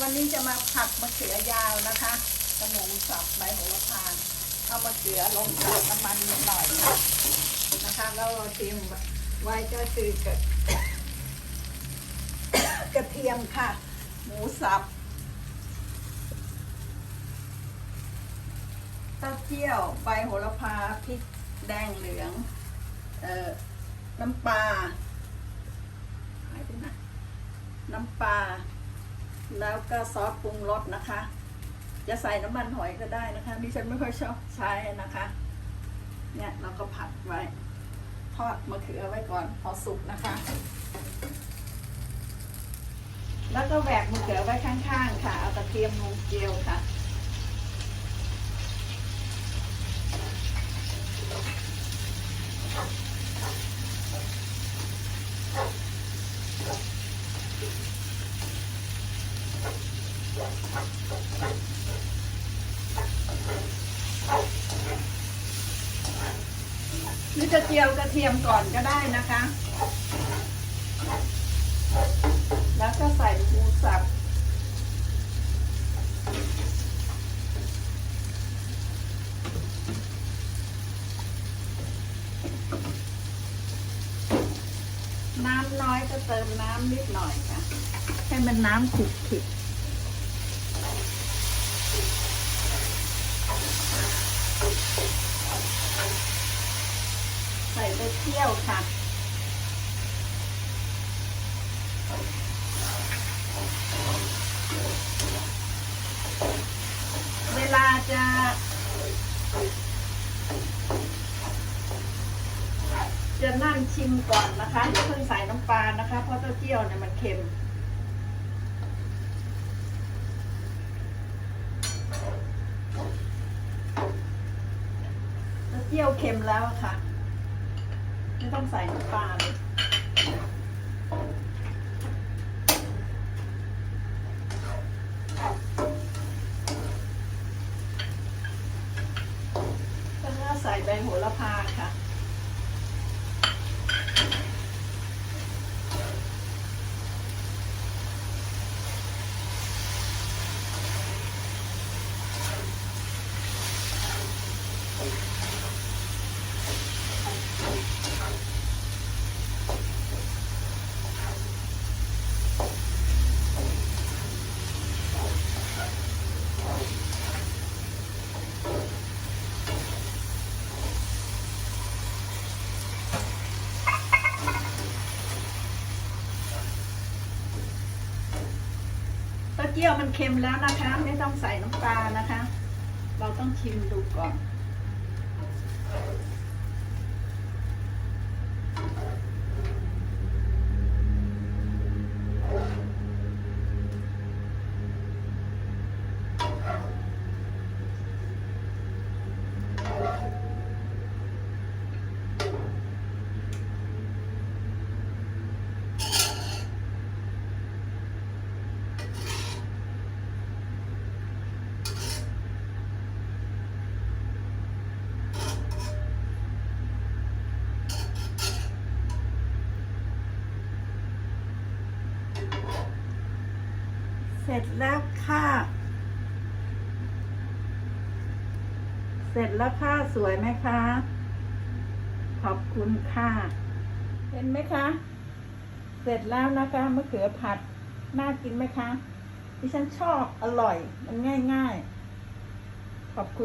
วันนี้จะมาผัดมะเขือยาวนะคะกระหมูสับใบโหระพาเอามะเขือลงกับน้ำมันนิดหน่อยนะคะแล้วเราเตรียมไว้ก็คือกระกระเทียมค่ะ หมูสับเต้าเจี้ยวใบโหระพาพริกแดงเหลือง เอ่อน้ำปลาหายไปไหนน้ำปลา แล้วก็ซอสปรุงรสนะคะ จะใส่น้ำมันหอยก็ได้นะคะดิฉันไม่ค่อยชอบใช้นะคะ เนี่ยเราก็ผัดไว้ ทอดมะเขือไว้ก่อนพอสุกนะคะ แล้วก็แหวกมะเขือไว้ข้างๆค่ะ เอากระเทียมลงเจียวค่ะ หรือจะเจียวกระเทียมก่อนก็ได้นะคะ แล้วก็ใส่หมูสับน้ำน้อยก็เติมน้ำนิดหน่อยค่ะ ให้มันน้ำขุกขิกใส่ไป เที่ยวค่ะ เวลาจะ จะนั่งชิมก่อนนะคะอย่าเพิ่งใส่น้ำปลานะคะ เพราะเต้าเจี้ยวเนี่ยมันเค็มเต้าเจี้ยวเค็มแล้วค่ะ ไม่ต้องใส่น้ำปลาเลยก็ใส่ใบโหระพาค่ะ เจี้ยวมันเค็มแล้วนะคะ ไม่ต้องใส่น้ำปลานะคะ เราต้องชิมดูก่อน เสร็จแล้วค่ะ เสร็จแล้วค่ะ สวยไหมคะ ขอบคุณค่ะ เห็นไหมคะ เสร็จแล้วนะคะมะเขือผัด น่ากินไหมคะ ดิฉันชอบอร่อย มันง่าย ๆ ขอบคุณ